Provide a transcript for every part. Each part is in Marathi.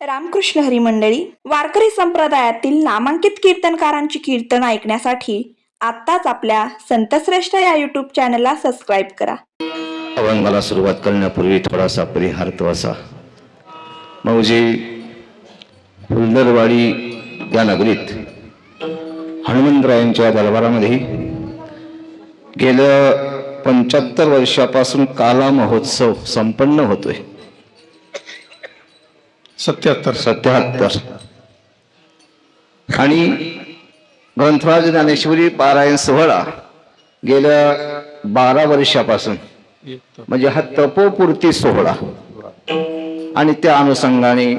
रामकृष्ण हरी मंडळी वारकरी संप्रदायातील नामांकित कीर्तनकारांची कीर्तन ऐकण्यासाठी आत्ताच आपल्या संतश्रेष्ठ या युट्यूब चॅनलला सबस्क्राईब करा. अभंगाला सुरुवात करण्यापूर्वी थोडासा परिहार्थ असा. मौजे फुलदरवाडी या नगरीत हनुमंतरायांच्या दरबारामध्ये गेल्या पंच्याहत्तर वर्षापासून काला महोत्सव संपन्न होतोय. सत्याहत्तर. सत्याहत्तर. आणि ग्रंथराज ज्ञानेश्वरी पारायण सोहळा गेल्या बारा वर्षापासून. म्हणजे हा तपोपूर्ती सोहळा. आणि त्या अनुषंगाने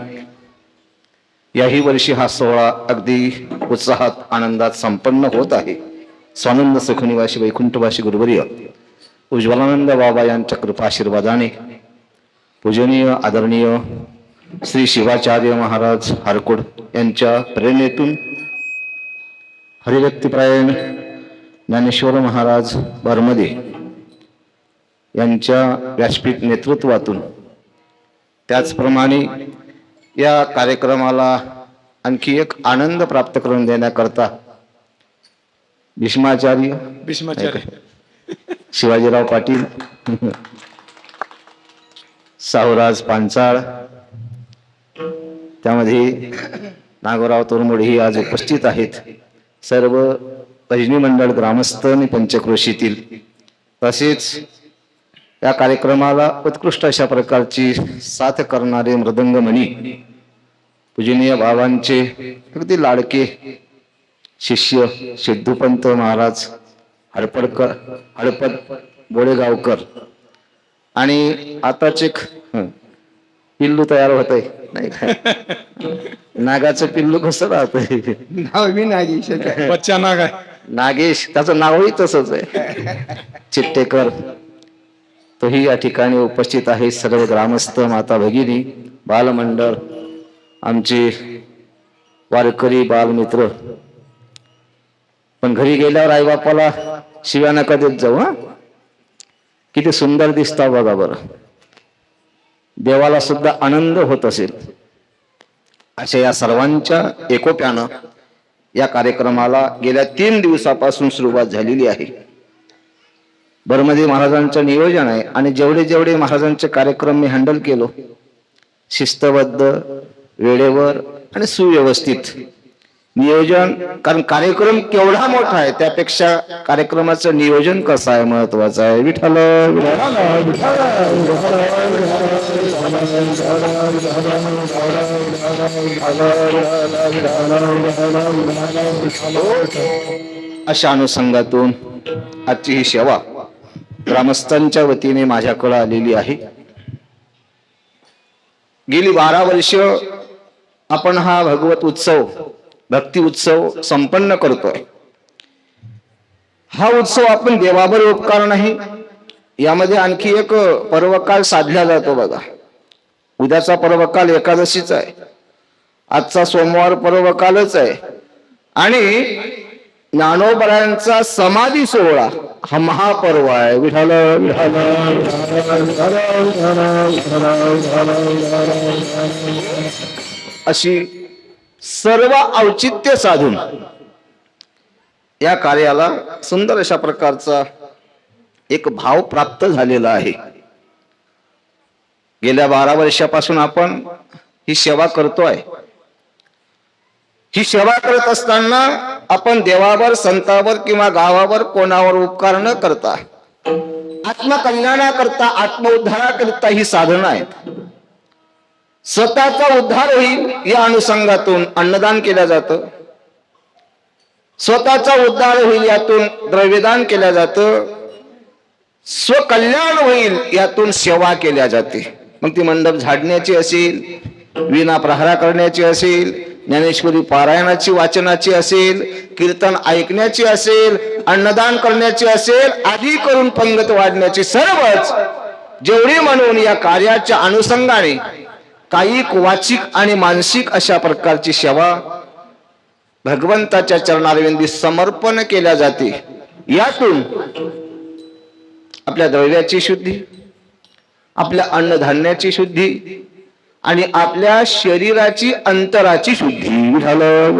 याही वर्षी हा सोहळा अगदी उत्साहात आनंदात संपन्न होत आहे. स्वानंद सुखनिवासी वैकुंठवासी गुरुवर्य उज्ज्वलानंद बाबा यांच्या कृपाशीर्वादाने पूजनीय आदरणीय श्री शिवाचार्य महाराज हरकुड यांच्या प्रेरणेतून हरिभक्तिप्रायण ज्ञानेश्वर महाराज बर्मदे यांच्या व्यासपीठ नेतृत्वातून त्याचप्रमाणे या कार्यक्रमाला आणखी एक आनंद प्राप्त करून देण्याकरता भीष्माचार्य भीष्माचार्य. शिवाजीराव पाटील साहुराज पांचाळ त्यामध्ये नागोराव तोरमोडे आज उपस्थित आहेत. सर्व भजनी मंडळ ग्रामस्थ आणि पंचक्रोशीतील तसेच या कार्यक्रमाला उत्कृष्ट अशा प्रकारची साथ करणारे मृदंगमणी पूजनीय बाबांचे अगदी लाडके शिष्य सिद्धूपंत महाराज हडपडकर हडपद बोळेगावकर आणि आताचे एक पिल्लू तयार होत आहे नाही का? नागाचं पिल्लू कसं राहतंय? नाव बी नागेश बच्चा नाग आहे. नागेश त्याचं नावही तसंच आहे. चिट्टेकर तोही या ठिकाणी उपस्थित आहे. सर्व ग्रामस्थ माता भगिनी बालमंडळ आमचे वारकरी बालमित्र. पण घरी गेल्यावर आईबापाला शिव्या नका देत जाऊ हा? किती सुंदर दिसता बघा बरं. देवाला सुद्धा आनंद होत असेल. अशा या सर्वांच्या एकोप्यानं या कार्यक्रमाला गेल्या तीन दिवसापासून सुरुवात झालेली आहे. बरमध्ये महाराजांचं नियोजन आहे आणि जेवढे जेवढे महाराजांचे कार्यक्रम मी हँडल केलो शिस्तबद्ध वेळेवर आणि सुव्यवस्थित नियोजन कारण कार्यक्रम केवढा मोठा आहे त्यापेक्षा कार्यक्रमाचं नियोजन कसं आहे महत्वाचं आहे? विठ्ठल अशा अनुषंगातून आजची ही सेवा ग्रामस्थांच्या वतीने माझ्याकडे आलेली आहे. गेली बारा वर्ष आपण हा भगवत उत्सव भक्ती उत्सव संपन्न करतोय. हा उत्सव आपण देवावर उपकार नाही यामध्ये आणखी एक पर्वकाळ साधला जातो बघा. उद्याचा पर्वकाल एकादशीचा आहे. आजचा सोमवार पर्वकालच आहे. आणि ज्ञानोबरायांचा समाधी सोहळा हा महापर्व आहे. विठाल अशी सर्व औचित्य साधून या कार्याला सुंदर अशा प्रकारचा एक भाव प्राप्त झालेला आहे. गेल्या बारा वर्षापासून आपण ही सेवा करतोय. ही सेवा करत असताना आपण देवावर संतावर किंवा गावावर कोणावर उपकार न करता आत्मकल्याणाकरता आत्मउद्धाराकरिता ही साधनं आहेत. स्वतःचा उद्धार होईल या अनुषंगातून अन्नदान केलं जातं. स्वतःचा उद्धार होईल यातून द्रव्यदान केलं जातं. स्वकल्याण होईल यातून सेवा केल्या जाते. मग ती मंडप झाडण्याची असेल विना प्रहारा करण्याची असेल ज्ञानेश्वरी पारायणाची वाचनाची असेल कीर्तन ऐकण्याची असेल अन्नदान करण्याची असेल आधी करून पंगत वाढण्याची सर्वच जेवढी म्हणून या कार्याच्या अनुषंगाने कायिक वाचिक आणि मानसिक अशा प्रकारची सेवा भगवंताच्या चरणारविंदी समर्पण केल्या जाते. यातून आपल्या द्रव्याची शुद्धी आपल्या अन्नधान्याची शुद्धी आणि आपल्या शरीराची अंतराची शुद्धी. झालं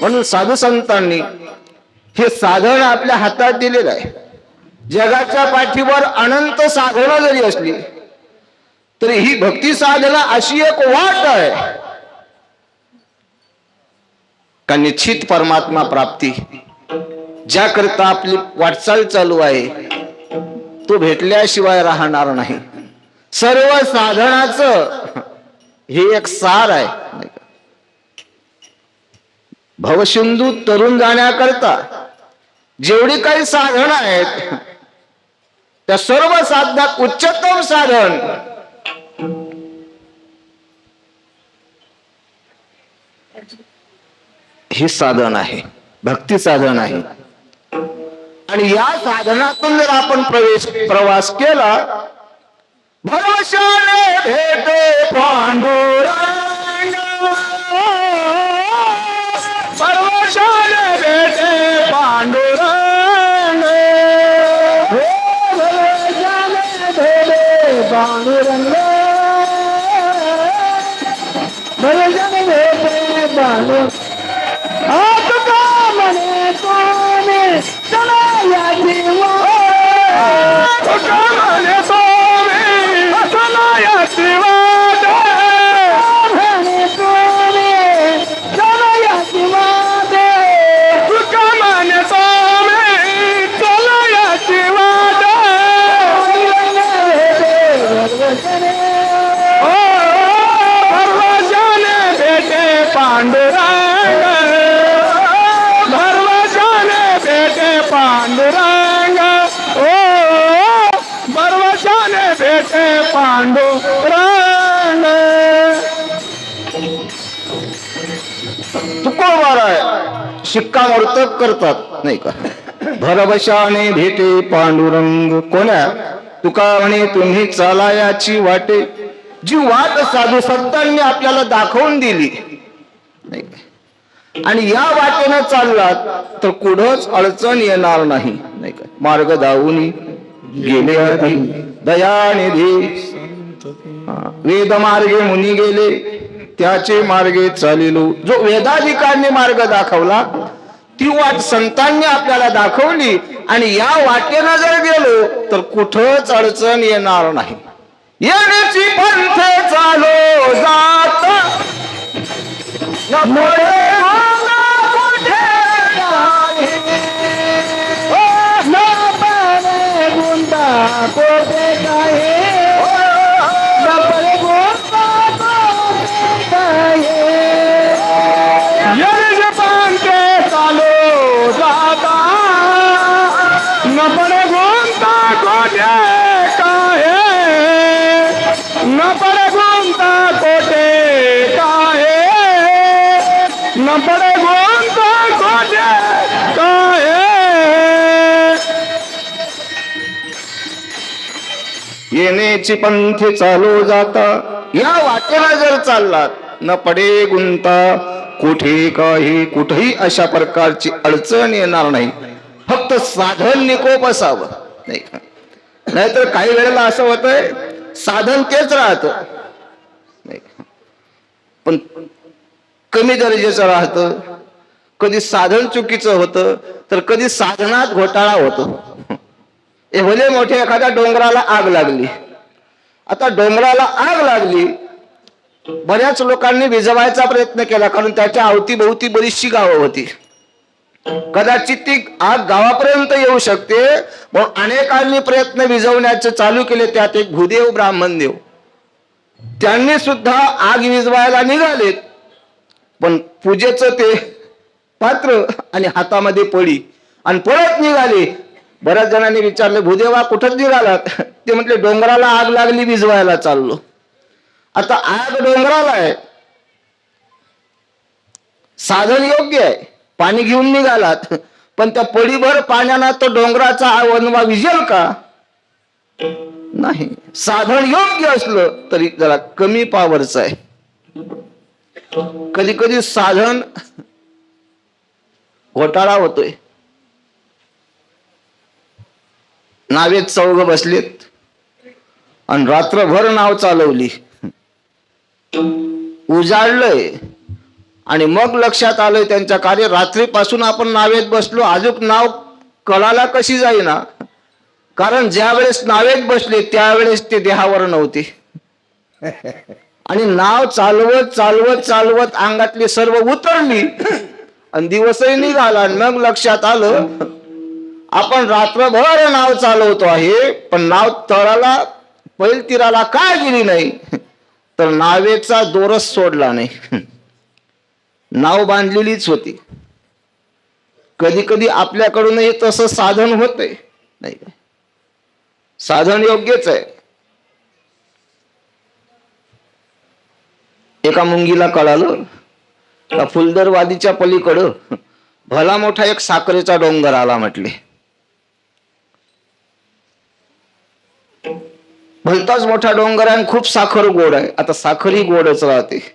म्हणून साधू संतांनी हे साधन आपल्या हातात दिलेलं आहे. जगाच्या पाठीवर अनंत साधनं जरी असली तरी ही भक्ती साधना अशी एक वाट आहे. का निश्चित परमात्मा प्राप्ती? ज्याकरिता आपली वाटचाल चालू आहे तो भेटल्याशिवाय राहणार नाही. सर्व साधनाचं हे एक सार आहे. भवसिंधू तरुण जाण्याकरता जेवढी काही साधनं आहेत त्या सर्व साधनात उच्चतम साधन हे साधन आहे. भक्ती साधन आहे. आणि या साधनातून जर आपण प्रवेश प्रवास केला भरवशाने भेटे पांडुरंग. तुका म्हणे तुम्ही चला या शिक्कामोर्तब करतात. नाही का? भरवशाने भेटे पांडुरंग कोण्या? तुका म्हणे तुम्ही चालायाची वाटे. जी वाट साधू संतांनी आपल्याला दाखवून दिली. नाही का? आणि या वाटेनं चाललात तर कुठंच अडचण येणार नाही. नाही का? मार्ग धावून गेले दयानिधी. वेद मार्गे मुनी गेले. त्याचे मार्गे चालिलो. जो वेदाधिकांनी मार्ग दाखवला ती वाट संतांनी आपल्याला दाखवली आणि या वाटेनं जर गेलो तर कुठंच अडचण येणार नाही. येण्याची पंथ चालो जात. येण्याची पंथी चालू जाता. या वाटेला जर चाललात न पडे गुंता. कुठे काही कुठेही अशा प्रकारची अडचण येणार नाही. फक्त साधन निकोप असावं. नाही का? नाहीतर काही वेळेला असं होतंय साधन तेच राहत. नाही पण कमी दर्जेचं राहतं. कधी साधन चुकीचं होतं तर कधी साधनात घोटाळा होतो. एवढे भले मोठे एखाद्या डोंगराला आग लागली. आता डोंगराला आग लागली बऱ्याच लोकांनी विजवायचा प्रयत्न केला कारण त्याच्या अवतीभोवती बरीचशी गावं होती. कदाचित ती आग गावापर्यंत येऊ शकते पण अनेकांनी प्रयत्न विजवण्याचे चालू केले त्यात एक भूदेव ब्राह्मण देव. त्यांनी सुद्धा आग विजवायला निघालेत पण पूजेचं ते पात्र आणि हातामध्ये पडी आणि परत निघाले. बऱ्याच जणांनी विचारले भूदेवा कुठं निघालात ते म्हटले डोंगराला आग लागली विजवायला चाललो. आता आग डोंगराला आहे. साधन योग्य आहे. पाणी घेऊन निघालात. पण त्या पडीभर पाण्यानं तो डोंगराचा वनवा विजेल का? नाही. साधन योग्य असलं तरी जरा कमी पावरच आहे. कधी कधी साधन घोटाळा होतोय. नावेत चौघ बसलेत. आणि रात्रभर नाव चालवली. उजाडलंय. आणि मग लक्षात आलंय त्यांच्या कार्य रात्रीपासून आपण नावेत बसलो. अजून नाव कळाला कशी जाईना. कारण ज्या वेळेस नावेत बसले त्यावेळेस ते देहावर नव्हते. आणि नाव चालवत चालवत चालवत अंगातली सर्व उतरली. आणि दिवसही निघाला आणि मग लक्षात आलं आपण रात्रभर नाव चालवतो आहे पण नाव तळाला पैल तीराला का गेली नाही? तर नावेचा दोरच सोडला नाही. नाव बांधलेलीच होती. कधी कधी आपल्याकडूनही तसं साधन होतंय. नाही काय साधन योग्यच आहे. एका मुंगीला कळालं का फुलदरवादीच्या पलीकडं भला मोठा एक साखरेचा डोंगर आला म्हटले. भलताच मोठा डोंगर आहे आणि खूप साखर गोड आहे. आता साखर ही गोडच राहते.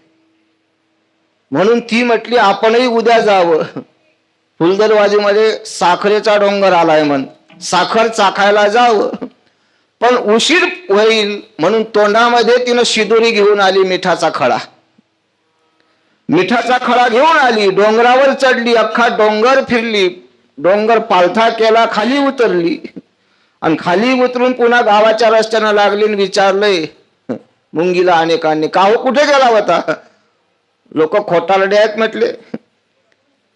म्हणून ती म्हटली आपणही उद्या जावं. फुलदरवाजीमध्ये साखरेचा डोंगर आलाय म्हण. साखर चाखायला जावं. पण उशीर होईल म्हणून तोंडामध्ये तिनं शिदोरी घेऊन आली मिठाचा खडा. मिठाचा खडा घेऊन आली डोंगरावर चढली अख्खा डोंगर फिरली डोंगर पालथा केला खाली उतरली. आणि खाली उतरून पुन्हा गावाच्या रस्त्यानं लागली विचारलंय मुंगीला अनेकांनी का हो कुठे गेला होता? लोक खोटारडे आहेत म्हटले.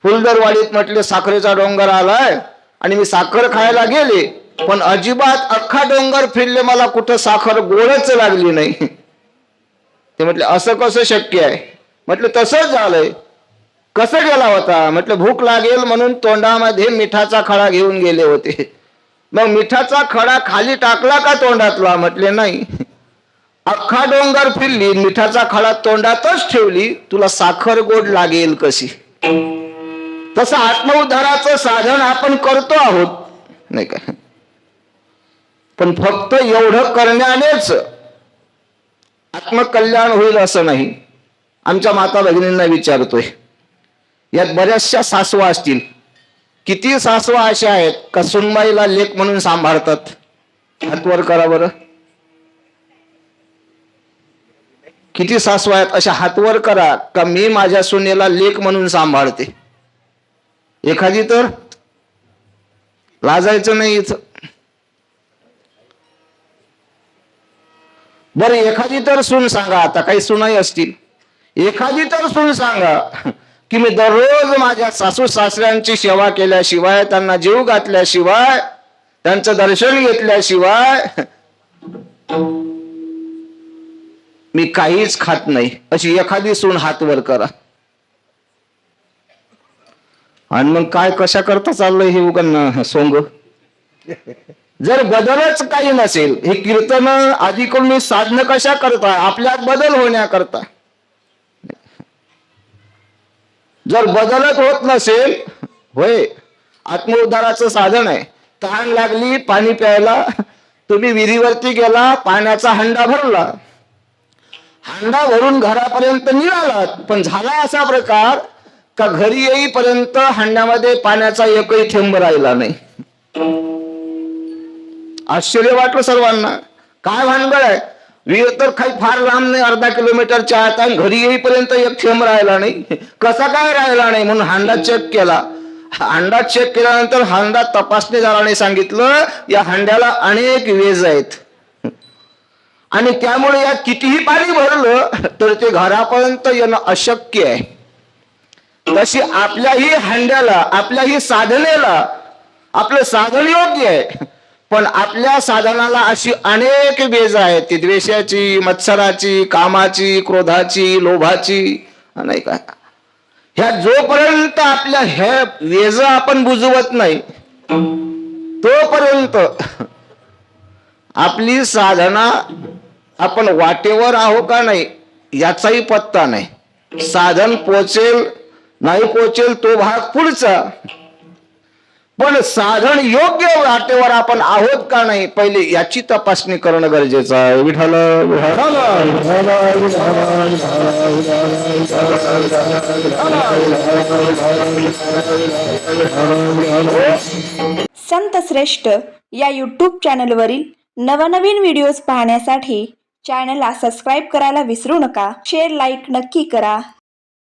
फुलदरवाडीत म्हटले साखरेचा डोंगर आलाय आणि मी साखर खायला गेले पण अजिबात अख्खा डोंगर फिरले मला कुठं साखर गोडच लागली नाही. ते म्हटले असं कसं शक्य आहे? म्हटलं तसंच झालंय. कसं गेला होता? म्हटलं भूक लागेल म्हणून तोंडामध्ये मिठाचा खडा घेऊन गेले होते. मग मिठाचा खडा खाली टाकला का तोंडातला? म्हटले नाही. अख्खा डोंगर फिरली मिठाचा खडा तोंडातच ठेवली तुला साखर गोड लागेल कशी? तसं आत्मउद्धाराचं साधन आपण करतो आहोत. नाही का? पण फक्त एवढं करण्यानेच आत्मकल्याण होईल असं नाही. आमच्या माता भगिनींना विचारतोय. यात बऱ्याचशा सासवा असतील. किती सासवा अशा आहेत का सुनबाईला लेख म्हणून सांभाळतात? हातवर करा बरं. किती सासवा आहेत अशा हातवर करा का मी माझ्या सुनेला लेख म्हणून सांभाळते? एखादी तर? लाजायचं नाही इथं. बरं एखादी तर सून सांगा आता काही सुनाई असतील. एखादी तर सून सांगा. की मी दररोज माझ्या सासू सासऱ्यांची सेवा केल्याशिवाय त्यांना जीव घातल्याशिवाय त्यांचं दर्शन घेतल्याशिवाय मी काहीच खात नाही. अशी एखादी सून हात वर करा. आणि मग काय कशा करता चाललंय हे उगन सोंग? जर बदलच काही नसेल हे कीर्तन आधी करून साधनं कशा करता आपल्यात बदल होण्याकरता. जर बदलच होत नसेल होय आत्मउद्धाराचं साधन आहे. तहान लागली पाणी प्यायला तुम्ही विहिरीवरती गेला पाण्याचा हंडा भरला. हांडा भरून घरापर्यंत निघालात पण झाला असा प्रकार का घरी येईपर्यंत हांड्यामध्ये पाण्याचा एकही थेंब राहिला नाही? आश्चर्य वाटलं सर्वांना. काय भानगड आहे? विहीर तर काही फार लांब नाही अर्धा किलोमीटरच्या आत आणि घरी येईपर्यंत एक थेंब राहिला नाही. कसा काय राहिला नाही? म्हणून हांडा चेक केला. हांडा चेक केल्यानंतर हांडा तपासणीदाराने सांगितलं या हांड्याला अनेक वेज आहेत. आणि त्यामुळे यात कितीही पाणी भरलं तर ते घरापर्यंत येणं अशक्य आहे. तशी आपल्याही हांड्याला आपल्याही साधनेला आपलं साधन योग्य आहे. पण आपल्या साधनाला अशी अनेक बेज आहेत. ती द्वेषाची मत्सराची कामाची क्रोधाची लोभाची नाही का? ह्या जोपर्यंत आपल्या ह्या वेज आपण बुजवत नाही तोपर्यंत आपली साधना आपण वाटेवर आहो का नाही याचाही पत्ता नाही. साधन पोचेल नाही पोचेल तो भाग पुढचा. पण साधन योग्य वाटेवर आपण आहोत का नाही पहिले याची तपासणी करणं गरजेचं आहे. विठाल संत श्रेष्ठ या यूट्यूब चॅनलवरील नवनवीन व्हिडिओज पाहण्यासाठी चॅनलला सबस्क्राईब करायला विसरू नका. शेअर लाईक नक्की करा.